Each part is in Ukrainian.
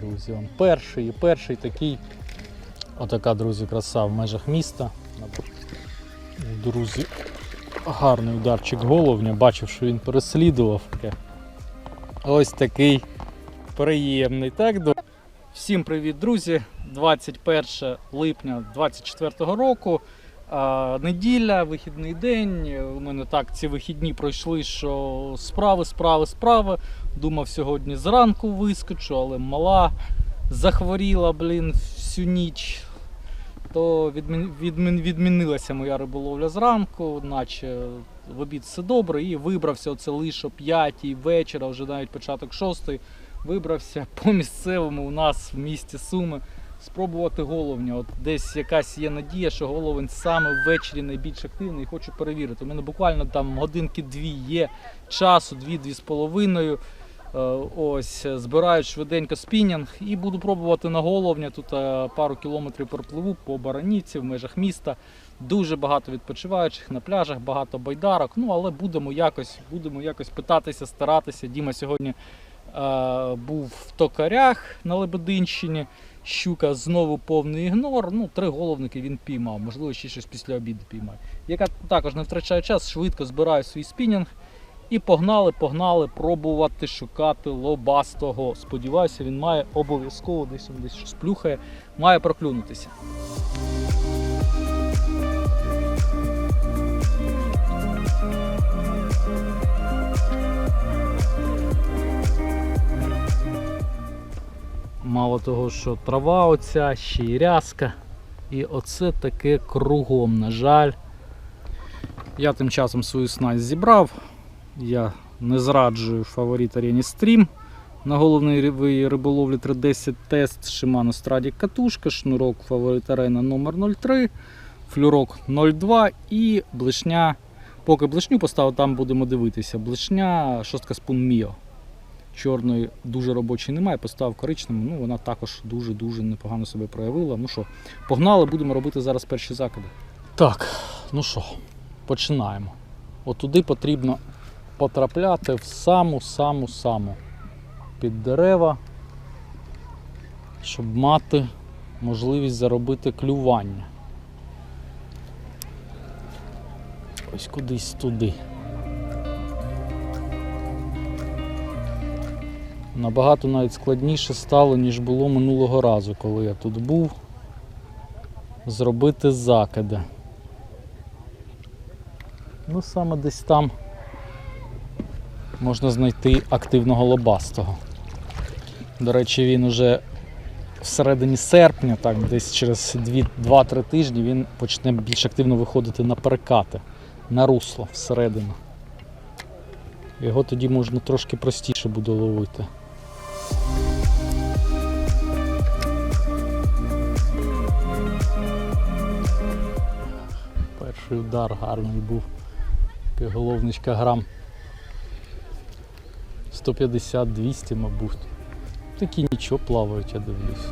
друзі. Он перший і перший такий. Отака, друзі, краса в межах міста. Друзі, гарний ударчик головня. Бачив, що він переслідував. Ось такий приємний. Так, Всім привіт, друзі! 21 липня 2024 року. Неділя, вихідний день. У мене так ці вихідні пройшли, що справи, справи, справи. Думав сьогодні зранку вискочу, але мала захворіла, блін, всю ніч. То відмін, відмін, відмінилася моя риболовля зранку, наче в обід все добре, і вибрався оце лише о 5 вечора, вже навіть початок 6 вибрався по місцевому у нас в місті Суми спробувати головня. От десь якась є надія, що головень саме ввечері найбільш активний і хочу перевірити. У мене буквально там годинки дві є часу, дві-дві з половиною. Е, Ось збираю швиденько спінінг і буду пробувати на головня. Тут е, пару кілометрів пропливу по Баранівці в межах міста. Дуже багато відпочиваючих на пляжах, багато байдарок. Ну але будемо якось, будемо якось питатися, старатися. Діма сьогодні е, був в токарях на Лебединщині. Щука знову повний ігнор. Ну, три головники він піймав, можливо, ще щось після обіду піймає. Яка також не втрачає час, швидко збираю свій спінінг і погнали, погнали пробувати шукати лобастого. Сподіваюся, він має обов'язково десь десь щось плюхає, має проклюнутися. Мало того, що трава оця, ще й рязка. І оце таке кругом, на жаль. Я тим часом свою снасть зібрав. Я не зраджую фаворит Arena Stream. На головний риб- риболовлі 310 тест Shimano Stradic катушка, шнурок фаворит Arena номер 03, флюрок 02 і блишня. Поки блишню поставив, там будемо дивитися. Блишня шостка спун Міо. Чорної дуже робочої немає, поставив коричневу. Ну, вона також дуже-дуже непогано себе проявила. Ну що, погнали, будемо робити зараз перші закиди. Так, ну що, починаємо. От туди потрібно потрапляти в саму-саму-саму під дерева, щоб мати можливість заробити клювання. Ось кудись туди. Набагато навіть складніше стало, ніж було минулого разу, коли я тут був. Зробити закиди. Ну, саме десь там можна знайти активного лобастого. До речі, він уже всередині серпня, так, десь через 2-3 тижні він почне більш активно виходити на перекати, на русло всередину. Його тоді можна трошки простіше буде ловити. Перший удар гарний був. Головничка грам 150-200, мабуть. Такі нічого плавають, я дивлюсь.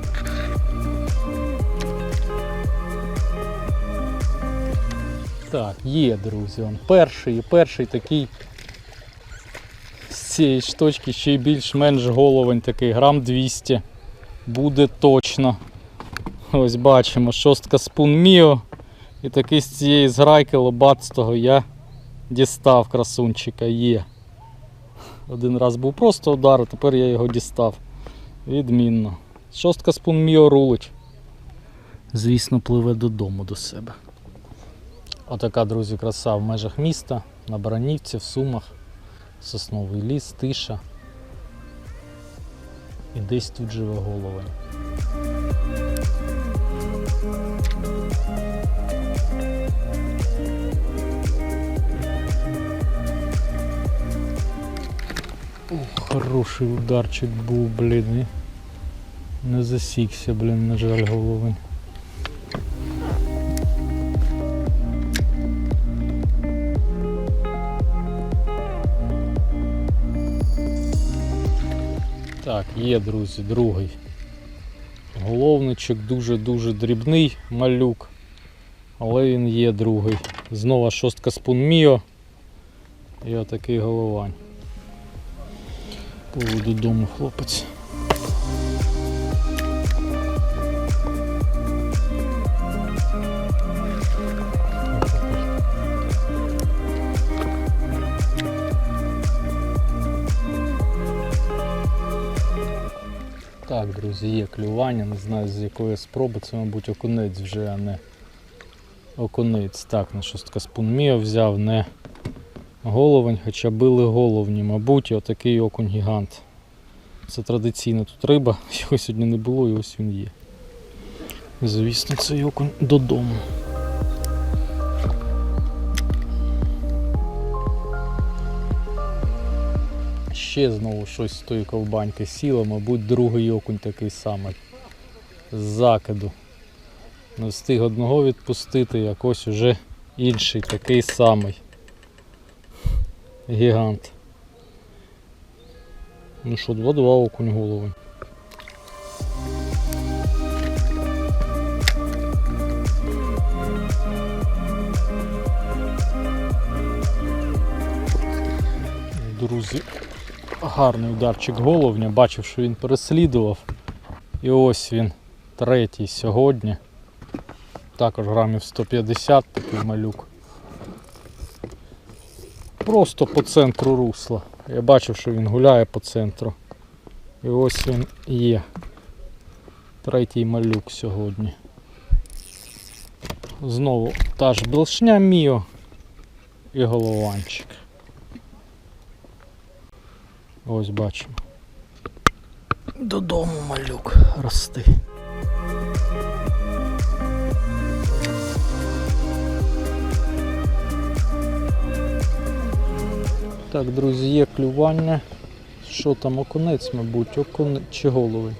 Так, є, друзі. Перший перший такий цієї шточки ще й більш-менш головень такий, грам 200. Буде точно. Ось бачимо, шостка спун Міо. І такий з цієї зграйки лобатстого я дістав красунчика, є. Один раз був просто удар, а тепер я його дістав. Відмінно. Шостка спун Міо рулить. Звісно, пливе додому до себе. Отака, друзі, краса в межах міста, на Баранівці, в Сумах, сосновий ліс, тиша. І десь тут живе головень. Хороший ударчик був, блін. Не засікся, блін, на жаль, головень. Так, є, друзі, другий. Головничок дуже-дуже дрібний малюк. Але він є другий. Знову шостка спун Міо. І отакий головань. Поводу додому, хлопець. Так, друзі, є клювання, не знаю з якої спроби, це, мабуть, окунець вже, а не окунець. Так, на шостка спунміо взяв, не головень, хоча били головні, мабуть, і отакий окунь гігант. Це традиційна тут риба, його сьогодні не було і ось він є. Звісно, цей окунь додому. Ще знову щось з тої ковбаньки сіло, мабуть, другий окунь такий самий. З закиду. Не встиг одного відпустити, якось уже інший такий самий. Гігант. Ну що, 2-2 окунь голови. Друзі, гарний ударчик головня. Бачив, що він переслідував. І ось він, третій сьогодні. Також грамів 150 такий малюк. Просто по центру русла. Я бачив, що він гуляє по центру. І ось він є. Третій малюк сьогодні. Знову та ж блешня Міо і голованчик. Ось бачимо. Додому малюк рости. Так, друзі, є клювання. Що там, окунець, мабуть, окунець чи головень?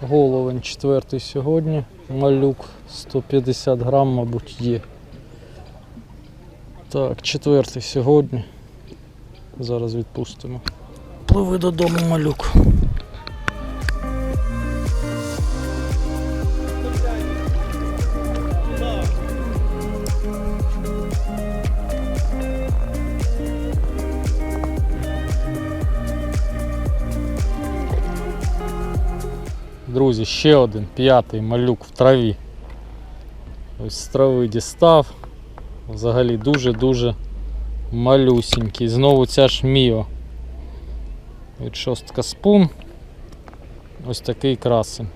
Головень четвертий сьогодні. Малюк 150 грам, мабуть, є. Так, четвертий сьогодні. Зараз відпустимо. Пливи додому, малюк. Друзі, ще один п'ятий малюк в траві. Ось з трави дістав. Взагалі дуже-дуже малюсенький. Знову ця ж Міо. Від шостка спун. Ось такий красень.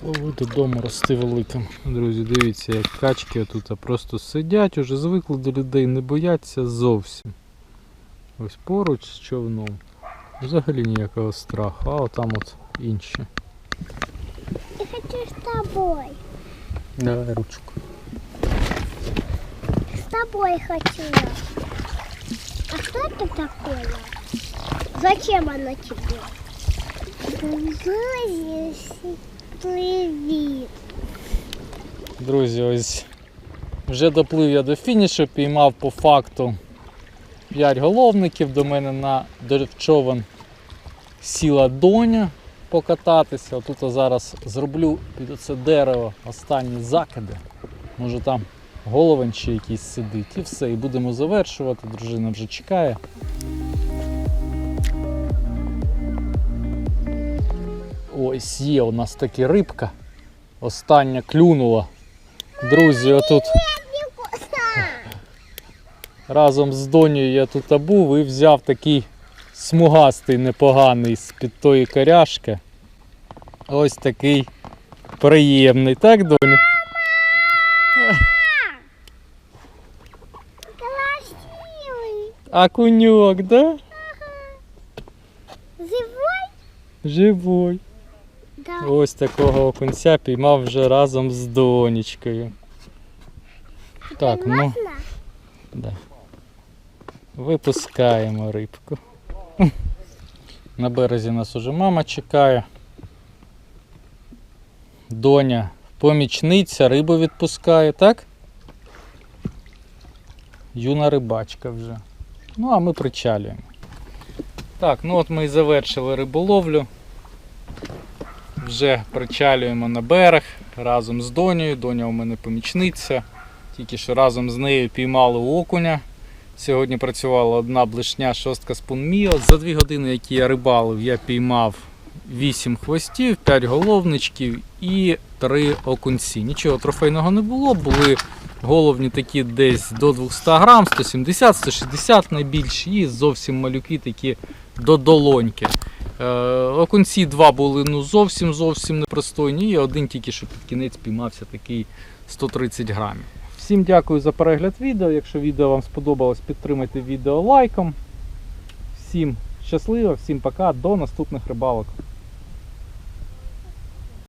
Пливу додому рости великим. Друзі, дивіться, як качки тут просто сидять, уже звикли до людей, не бояться зовсім. Ось поруч з човном. Взагалі ніякого страху, а отам от інші. Я хочу с тобой. Давай ручку. С тобой хочу я. А что это такое? Зачем оно тебе? Друзі, ось вже доплив я до фінішу, піймав по факту 5 головників. До мене на човен сіла доня покататися. Отут зараз зроблю під оце дерево останні закиди. Може там головень чи якийсь сидить. І все. І будемо завершувати. Дружина вже чекає. Ось є у нас таки рибка. Остання клюнула. Друзі, отут разом з Донею я тут був і взяв такий смугастий непоганий з-під тої коряшки. Ось такий приємний, так, Доня? Акуньок, да? Живой? Живой. Да. Ось такого окунця піймав вже разом з донечкою. Так, ну. Да. Випускаємо рибку. На березі нас уже мама чекає. Доня, помічниця, рибу відпускає, так? Юна рибачка вже. Ну, а ми причалюємо. Так, ну от ми і завершили риболовлю. Вже причалюємо на берег разом з Донею. Доня у мене помічниця. Тільки що разом з нею піймали окуня. Сьогодні працювала одна блишня шостка спун Міо. За дві години, які я рибалив, я піймав 8 хвостів, 5 головничків і 3 окунці. Нічого трофейного не було, були головні такі десь до 200 грам, 170-160 найбільші, і зовсім малюки такі до долоньки. Е, окунці два були ну, зовсім зовсім непристойні, і один тільки що під кінець піймався такий 130 грамів. Всім дякую за перегляд відео. Якщо відео вам сподобалось, підтримайте відео лайком. Всім щасливо, всім пока, до наступних рибалок.